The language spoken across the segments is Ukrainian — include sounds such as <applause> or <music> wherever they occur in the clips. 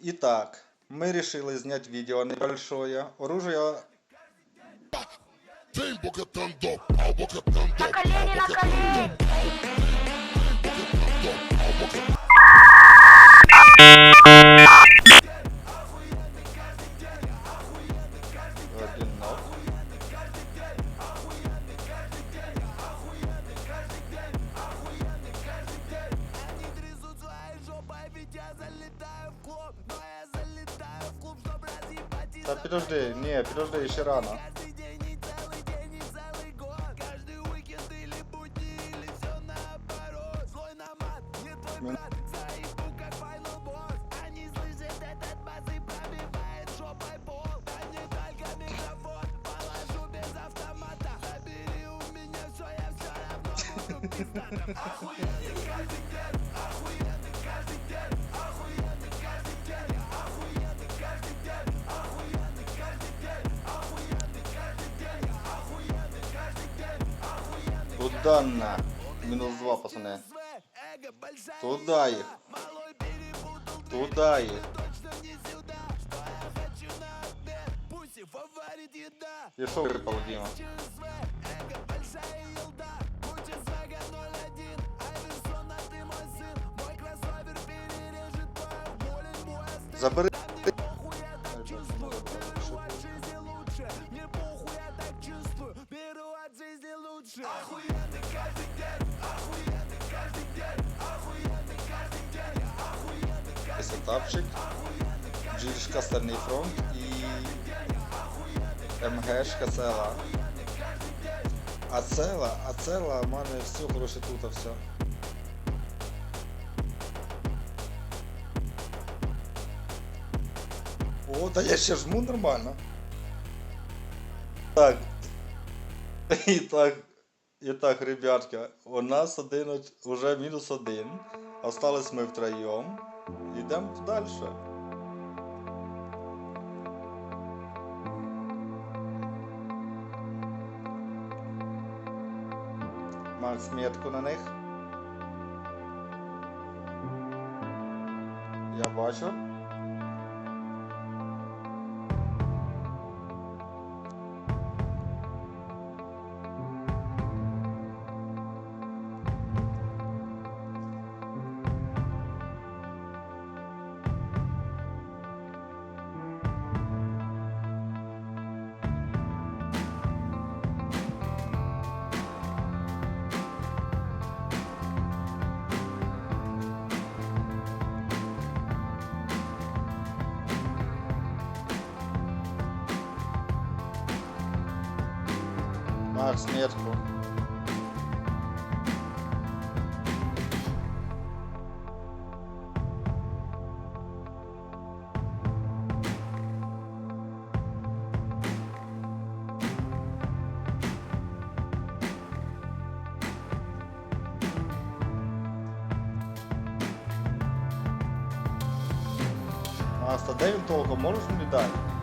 Итак, мы решили снять видео небольшое. Оружие На колени, на колени. Та підожди, ні, підожди, ще Туда на. Минус два, пацаны. Туда их. Туда их. И что выпал, Дима? Забери. Сетапчик, джишка стальний фронт і МГшка цела. А цела, а цела, в мене все коротше тут все. О, та я ще жму нормально. Так. І так, і так, ребятка, у нас один, уже мінус один. Остались ми втроєм. Йдемо далі. Макс метку на них. Я бачу. Макс метку. Макс, та де він толком? Мені дати?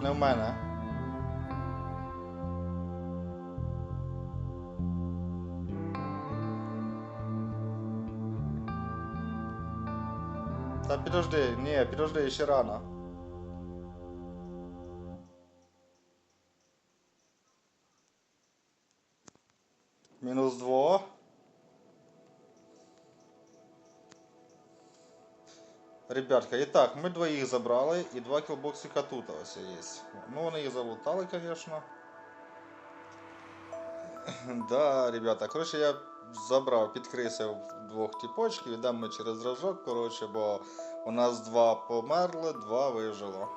Макс, вони в мене. Та підожди, ні, підожди, ще рано. Ребятка, і так, ми двоїх забрали і два кілбоксика тут ось є. Ну, вони їх залутали, звісно. <laughs> Да, ребята, коротше, я забрав, підкрисив двох тіпочків, йдемо ми через рожок, коротше, бо у нас два померли, два вижило.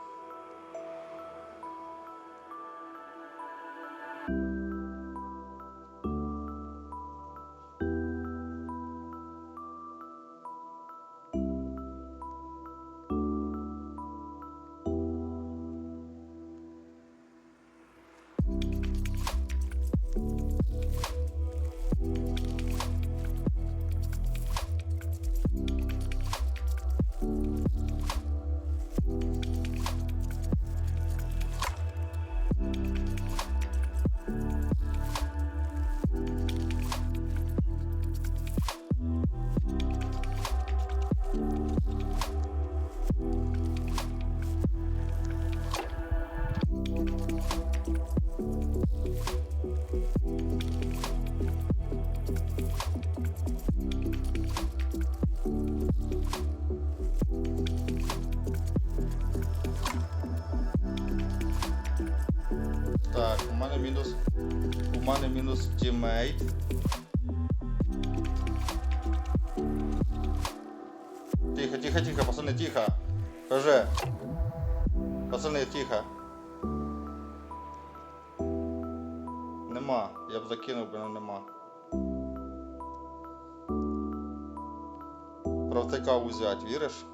Мене. Тихо, тихо, тихо, пацани, тихо. Кажи. Пацани, тихо. Нема. Я б закинув, але нема. Провтика узять, віриш?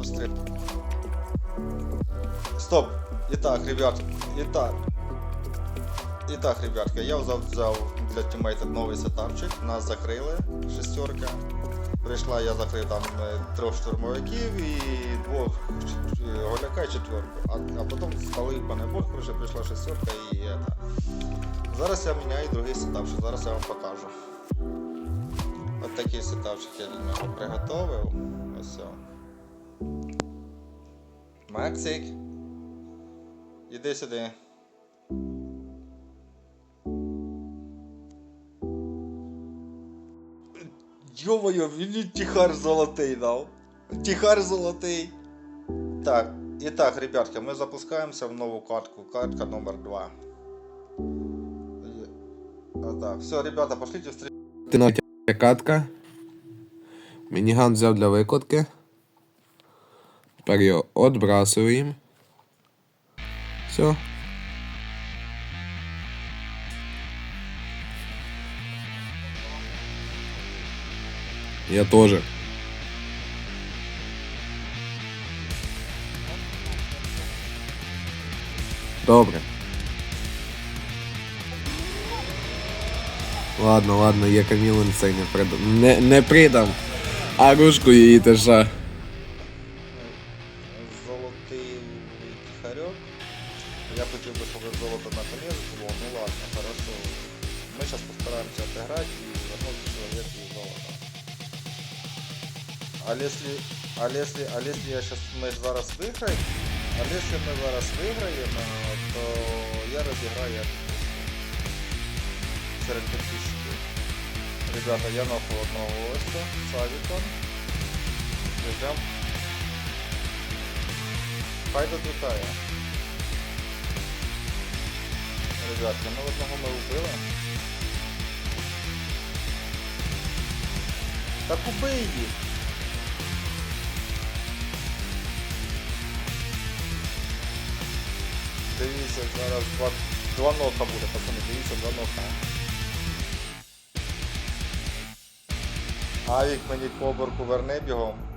Прострив. Стоп! І так, ребят, і так. Ребятка, я взяв, взяв для тімейта новий сетапчик, нас закрили, шестерка. Прийшла, я закрив там е, трьох штурмовиків і двох е, голяка і четверку. А, а потім спалив мене бог, вже прийшла шестерка і это. Зараз я міняю другий сетапчик, зараз я вам покажу. От такий сетапчик я для нього приготовив. Ось. Максик. Іди сюди. Йо-моє, він тихар золотий дав. Тихар золотий. Так, і так, ребятки, ми запускаємося в нову катку. Катка номер 2. Отак. Все, ребята, пошліть. Тинотя катка. Мініган взяв для викладки. Його відбрасуємо. Все. Я тоже. Добре. Ладно, ладно, я Камілин не придам. Не, не придам. А ружку її теж. А если, я сейчас, ми ж зараз виграємо, а если ми зараз виграємо, то я розіграю серед підписчиків. Ребята, я на холодного ось з Савіком. Ждем. Хай дотлітає. Ребятки, ну одного ми вбили. Так убий їх! Дивіться, зараз два, два нота буде, пацани, дивіться, два нота. Авік мені коборку верне бігом.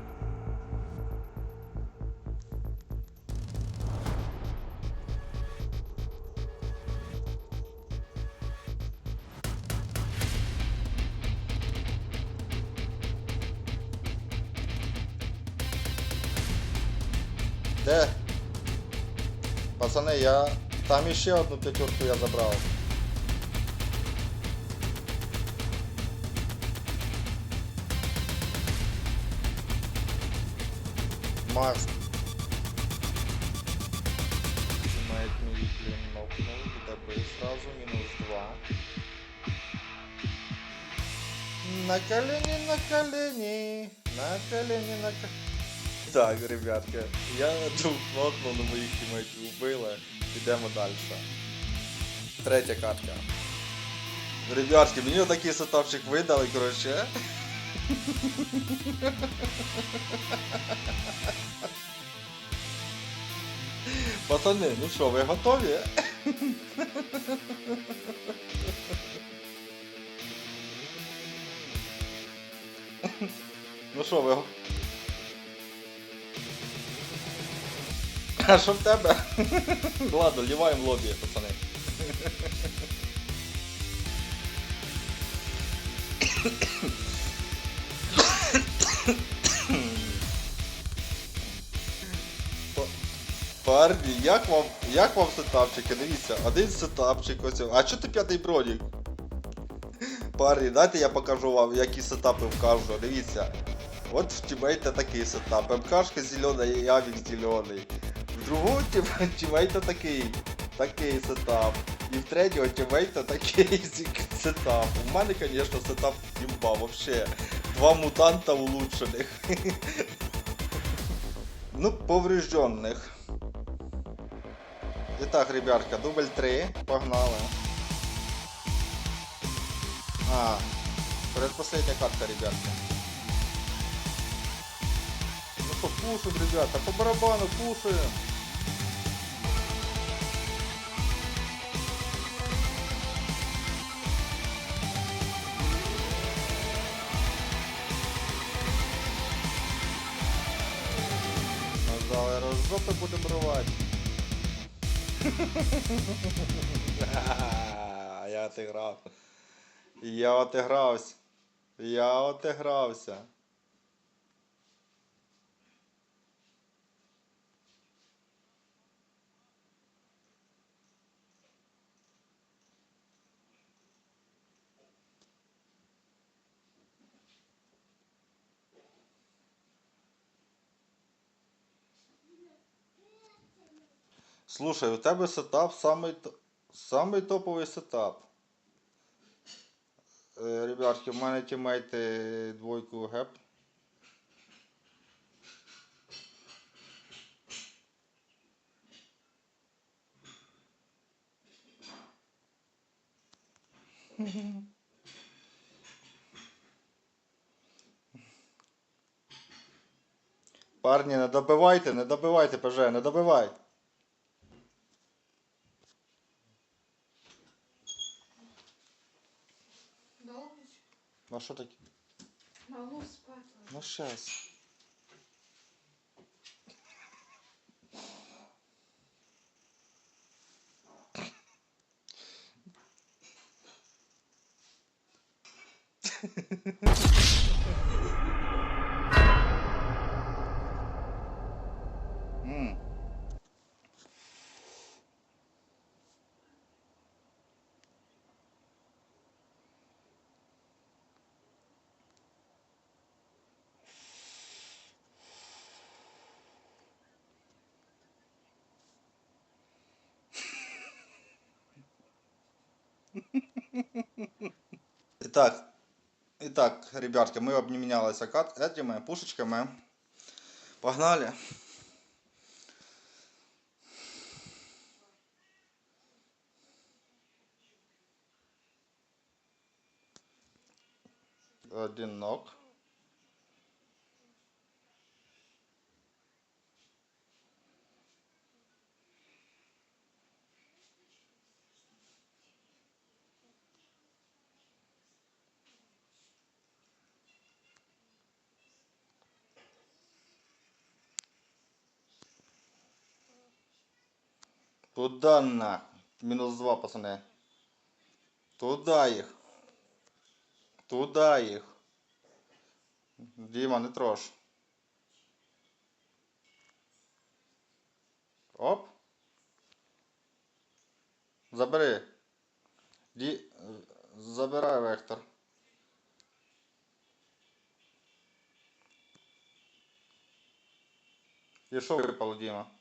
я. Там іще одну п'ятерку я забрав. Макс. Мает мій блін нокнув, добив сразу, мінус 2. На колени, на колени, на колени, на колени. Так, ребятки, я двох но моїх тімейтів вбили. Йдемо далі. Третя катка. Ребятки, мені отакий сетапчик видали, коротше. Пацани, ну що, ви готові? Ну що, ви го- <laughs> А що в тебе? Ну ладно, ліваємо лобі, пацани. Барбі, як вам як вам сетапчики? Дивіться, один сетапчик ось. А чого ти п'ятий бродік? Парні, дайте я покажу вам, які сетапи вкажу. Дивіться. От в тімейта такий сетап. МКшка зелена і авік зелений. Другого тім- тімейта такий. Такий сетап. І в третього тімейта такий <laughs> сетап. У мене, звісно, сетап імба вообще. Два мутанта улучшених. <laughs> Ну, поврежденных. Итак, ребятка, дубль 3. Погнали. А, предпоследняя катка, ребятка. Ну что, ребята, по барабану пушим. Розжопи будемо рвати. <laughs> Я отиграв. Я отигрався. Я отигрався. Слушай, у тебе сетап самий, самий топовий сетап. Е, Ребятки, в мене тімейти двойку геп. Парні, не добивайте, не добивайте, ПЖ, не добивай. що таке? Малу спати. Ну щас. Ha ha ha ha. Итак, итак, ребятки, мы обменялись этими пушечками. Погнали. Один Туда на. Минус два, пацаны. Туда их. Туда их. Дима, не трожь. Оп. Забери. Ді... Забирай вектор. І що випало, Діма?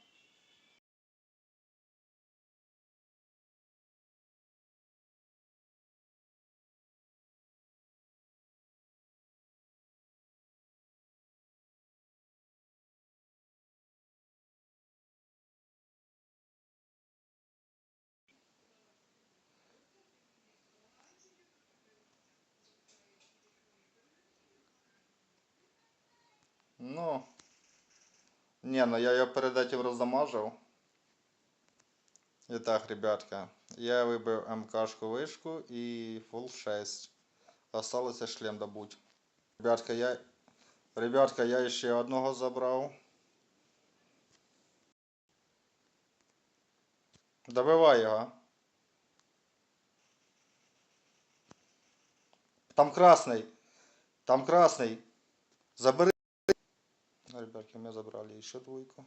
Ну. Не, ну я ее перед этим разамажив. Итак, ребятка, я вибив МКшку вишку і фул 6. Осталося шлем добуть. Ребятка, я. Ребятка, я ще одного забрав. Добивай його. Там красный. Там красный. Забери. Ребятки, мы забрали еще двойку.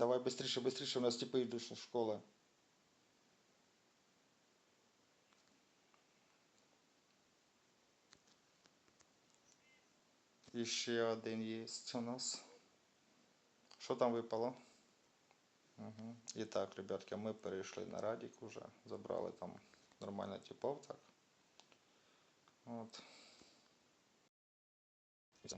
Давай быстрее, быстрее, у нас типа йдуть з І ще один є у нас. Що там випало? Угу. І так, ребятки, ми перейшли на Радік уже. Забрали там нормально типов так. От. І все.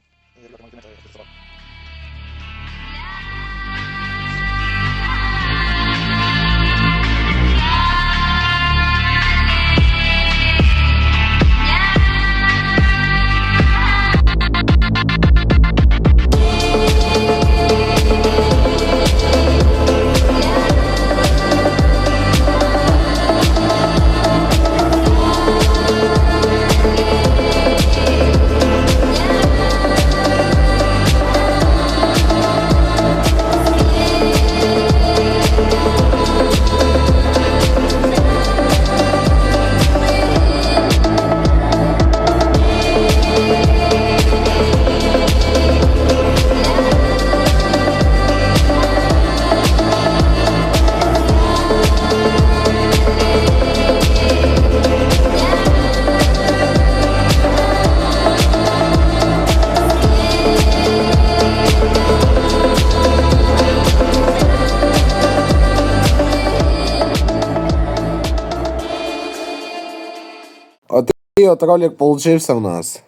І, ребята, ми кінець, я хочу Такий от ролик получився в нас.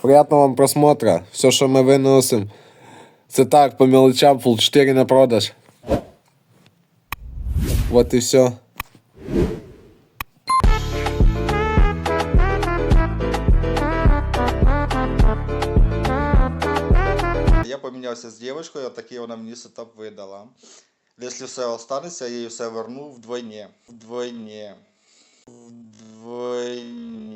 Приятного вам просмотра. Все, що ми виносимо. Це так, по мелочам, full 4 на продаж. Вот і все. Я помінявся з дівчинкою, такий вона мені сетап видала. Якщо все останеться, я їй все верну вдвойні. Вдвойні вдвойне